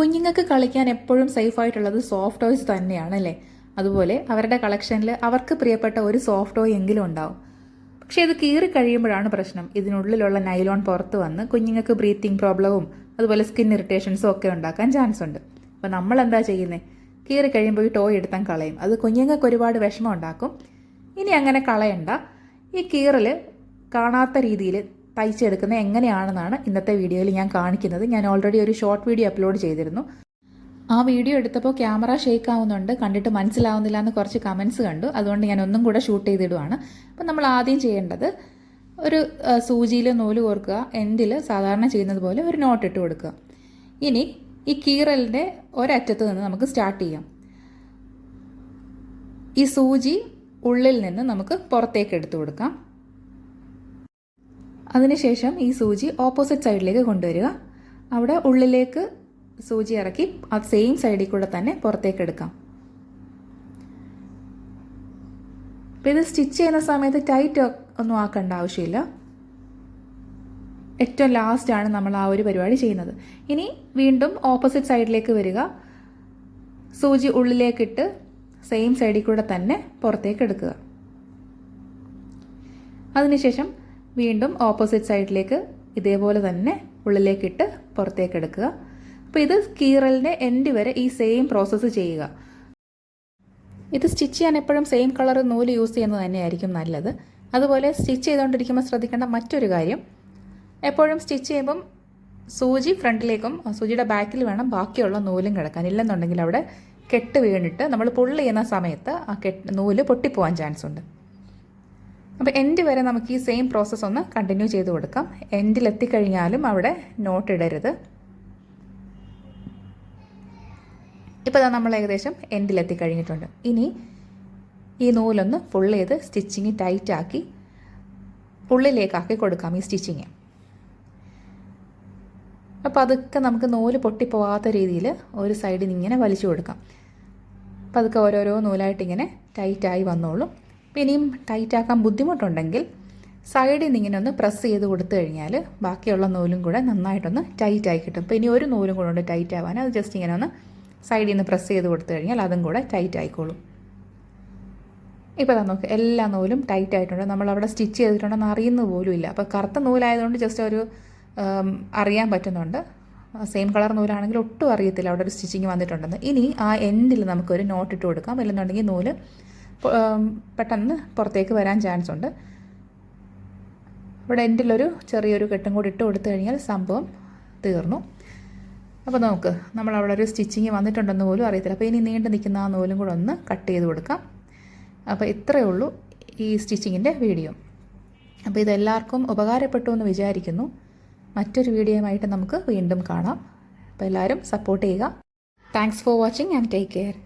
കുഞ്ഞുങ്ങൾക്ക് കളിക്കാൻ എപ്പോഴും സേഫ് ആയിട്ടുള്ളത് സോഫ്റ്റ് ടോയ്സ് തന്നെയാണ് അല്ലേ? അതുപോലെ അവരുടെ കളക്ഷനിൽ അവർക്ക് പ്രിയപ്പെട്ട ഒരു സോഫ്റ്റ് ടോയ് എങ്കിലും ഉണ്ടാവും. പക്ഷേ ഇത് കീറി കഴിയുമ്പോഴാണ് പ്രശ്നം. ഇതിനുള്ളിലുള്ള നൈലോൺ പുറത്ത് വന്ന് കുഞ്ഞുങ്ങൾക്ക് ബ്രീത്തിങ് പ്രോബ്ലവും അതുപോലെ സ്കിൻ ഇറിറ്റേഷൻസും ഒക്കെ ഉണ്ടാക്കാൻ ചാൻസ് ഉണ്ട്. അപ്പോൾ നമ്മൾ എന്താ ചെയ്യുന്നത് കീറി കഴിയുമ്പോൾ ഈ ടോയ് എടുത്താൽ കളയും. അത് കുഞ്ഞുങ്ങൾക്ക് ഒരുപാട് വിഷമം ഉണ്ടാക്കും. ഇനി അങ്ങനെ കളയണ്ട. ഈ കീറൽ കാണാത്ത രീതിയിൽ തയ്ച്ചെടുക്കുന്നത് എങ്ങനെയാണെന്നാണ് ഇന്നത്തെ വീഡിയോയിൽ ഞാൻ കാണിക്കുന്നത്. ഞാൻ ഓൾറെഡി ഒരു ഷോർട്ട് വീഡിയോ അപ്ലോഡ് ചെയ്തിരുന്നു. ആ വീഡിയോ എടുത്തപ്പോൾ ക്യാമറ ഷേക്ക് ആവുന്നുണ്ട്. കണ്ടിട്ട് മനസ്സിലാവുന്നില്ല എന്ന് കുറച്ച് കമൻസ് കണ്ടു. അതുകൊണ്ട് ഞാൻ ഒന്നും കൂടെ ഷൂട്ട് ചെയ്തിടുവാണ്. അപ്പം നമ്മൾ ആദ്യം ചെയ്യേണ്ടത് ഒരു സൂചിയിൽ നൂൽ കോർക്കുക. എൻഡിൽ സാധാരണ ചെയ്യുന്നത് പോലെ ഒരു നോട്ട് ഇട്ട് കൊടുക്കുക. ഇനി ഈ കീറലിന്റെ ഒരറ്റത്ത് നിന്ന് നമുക്ക് സ്റ്റാർട്ട് ചെയ്യാം. ഈ സൂചി ഉള്ളിൽ നിന്ന് നമുക്ക് പുറത്തേക്ക് എടുത്തു കൊടുക്കാം. അതിനുശേഷം ഈ സൂചി ഓപ്പോസിറ്റ് സൈഡിലേക്ക് കൊണ്ടുവരിക. അവിടെ ഉള്ളിലേക്ക് സൂചി ഇറക്കി ആ സെയിം സൈഡിൽ കൂടെ തന്നെ പുറത്തേക്ക് എടുക്കാം. അപ്പോൾ ഇത് സ്റ്റിച്ച് ചെയ്യുന്ന സമയത്ത് ടൈറ്റ് ഒന്നും ആക്കേണ്ട ആവശ്യമില്ല. ഏറ്റവും ലാസ്റ്റാണ് നമ്മൾ ആ ഒരു പരിപാടി ചെയ്യുന്നത്. ഇനി വീണ്ടും ഓപ്പോസിറ്റ് സൈഡിലേക്ക് വരിക. സൂചി ഉള്ളിലേക്കിട്ട് സെയിം സൈഡിൽ കൂടെ തന്നെ പുറത്തേക്ക് എടുക്കുക. അതിനുശേഷം വീണ്ടും ഓപ്പോസിറ്റ് സൈഡിലേക്ക് ഇതേപോലെ തന്നെ ഉള്ളിലേക്കിട്ട് പുറത്തേക്ക് എടുക്കുക അപ്പോൾ ഇത് കീറലിന്റെ എൻഡ് വരെ ഈ സെയിം പ്രോസസ്സ് ചെയ്യുക. ഇത് സ്റ്റിച്ച് ചെയ്യാൻ എപ്പോഴും സെയിം കളർ നൂൽ യൂസ് ചെയ്യുന്നത് തന്നെയായിരിക്കും നല്ലത്. അതുപോലെ സ്റ്റിച്ച് ചെയ്തുകൊണ്ടിരിക്കുമ്പോൾ ശ്രദ്ധിക്കേണ്ട മറ്റൊരു കാര്യം എപ്പോഴും സ്റ്റിച്ച് ചെയ്യുമ്പം സൂചി ഫ്രണ്ടിലേക്കും സൂചിയുടെ ബാക്കിൽ വേണം ബാക്കിയുള്ള നൂലും കിടക്കാൻ. ഇല്ലെന്നുണ്ടെങ്കിൽ അവിടെ കെട്ട് വീണിട്ട് നമ്മൾ പുള്ളി ചെയ്യുന്ന സമയത്ത് ആ കെട്ട് നൂൽ പൊട്ടിപ്പോവാൻ ചാൻസ് ഉണ്ട്. അപ്പോൾ എൻഡ് വരെ നമുക്ക് ഈ സെയിം പ്രോസസ്സ് ഒന്ന് കണ്ടിന്യൂ ചെയ്ത് കൊടുക്കാം. എൻഡിലെത്തിക്കഴിഞ്ഞാലും അവിടെ നോട്ട് ഇടരുത്. ഇപ്പോൾ നമ്മൾ ഏകദേശം എൻഡിലെത്തി എത്തിക്കഴിഞ്ഞിട്ടുണ്ട്. ഇനി ഈ നൂലൊന്ന് ഫുൾ ചെയ്ത് സ്റ്റിച്ചിങ് ടൈറ്റ് ആക്കി ഉള്ളിലേക്കാക്കി കൊടുക്കാം ഈ സ്റ്റിച്ചിങ് അപ്പോൾ അതൊക്കെ നമുക്ക് നൂൽ പൊട്ടിപ്പോവാത്ത രീതിയിൽ ഒരു സൈഡിൽ നിന്ന് ഇങ്ങനെ വലിച്ചു കൊടുക്കാം. അപ്പോൾ അതൊക്കെ ഓരോരോ നൂലായിട്ട് ഇങ്ങനെ ടൈറ്റായി വന്നോളും. ഇനിയും ടൈറ്റാക്കാൻ ബുദ്ധിമുട്ടുണ്ടെങ്കിൽ സൈഡിൽ നിന്ന് ഇങ്ങനെ ഒന്ന് പ്രസ് ചെയ്ത് കൊടുത്തു കഴിഞ്ഞാൽ ബാക്കിയുള്ള നൂലും കൂടെ നന്നായിട്ടൊന്ന് ടൈറ്റായി കിട്ടും. അപ്പോൾ ഇനി ഒരു നൂലും കൂടെ ഉണ്ട് ടൈറ്റ് ആവാൻ. അത് ജസ്റ്റ് ഇങ്ങനെ ഒന്ന് സൈഡിൽ നിന്ന് പ്രസ് ചെയ്ത് കൊടുത്തു കഴിഞ്ഞാൽ അതും കൂടെ ടൈറ്റ് ആയിക്കോളും. ഇപ്പോൾ നോക്ക് എല്ലാ നൂലും ടൈറ്റ് ആയിട്ടുണ്ട്. നമ്മൾ അവിടെ സ്റ്റിച്ച് ചെയ്തിട്ടുണ്ടെന്ന് അറിയുന്നത് പോലും ഇല്ല. അപ്പോൾ കറുത്ത നൂലായതുകൊണ്ട് ജസ്റ്റ് ഒരു അറിയാൻ പറ്റുന്നുണ്ട്. സെയിം കളർ നൂലാണെങ്കിൽ ഒട്ടും അറിയത്തില്ല. അവിടെ ഒരു സ്റ്റിച്ചിങ് വന്നിട്ടുണ്ടെന്ന്. ഇനി ആ എൻഡിൽ നമുക്കൊരു നോട്ട് ഇട്ട് കൊടുക്കാം. ഇല്ലെന്നുണ്ടെങ്കിൽ നൂൽ പെട്ടെന്ന് പുറത്തേക്ക് വരാൻ ചാൻസ് ഉണ്ട്. ഇവിടെ എൻഡിലൊരു ചെറിയൊരു കെട്ടും കൂടി ഇട്ട് കൊടുത്തു കഴിഞ്ഞാൽ സംഭവം തീർന്നു. അപ്പോൾ നമുക്ക് നമ്മൾ അവിടെ ഒരു സ്റ്റിച്ചിങ് വന്നിട്ടുണ്ടെന്ന് പോലും അറിയത്തില്ല. അപ്പോൾ ഇനി നീണ്ടു നിൽക്കുന്ന ആ നൂലും കൂടെ ഒന്ന് കട്ട് ചെയ്ത് കൊടുക്കാം. അപ്പോൾ ഇത്രയേ ഉള്ളൂ ഈ സ്റ്റിച്ചിങ്ങിന്റെ വീഡിയോ അപ്പോൾ ഇതെല്ലാവർക്കും ഉപകാരപ്പെട്ടു എന്ന് വിചാരിക്കുന്നു. മറ്റൊരു വീഡിയോയുമായിട്ട് നമുക്ക് വീണ്ടും കാണാം. അപ്പോൾ എല്ലാവരും സപ്പോർട്ട് ചെയ്യുക. Thanks for watching and take care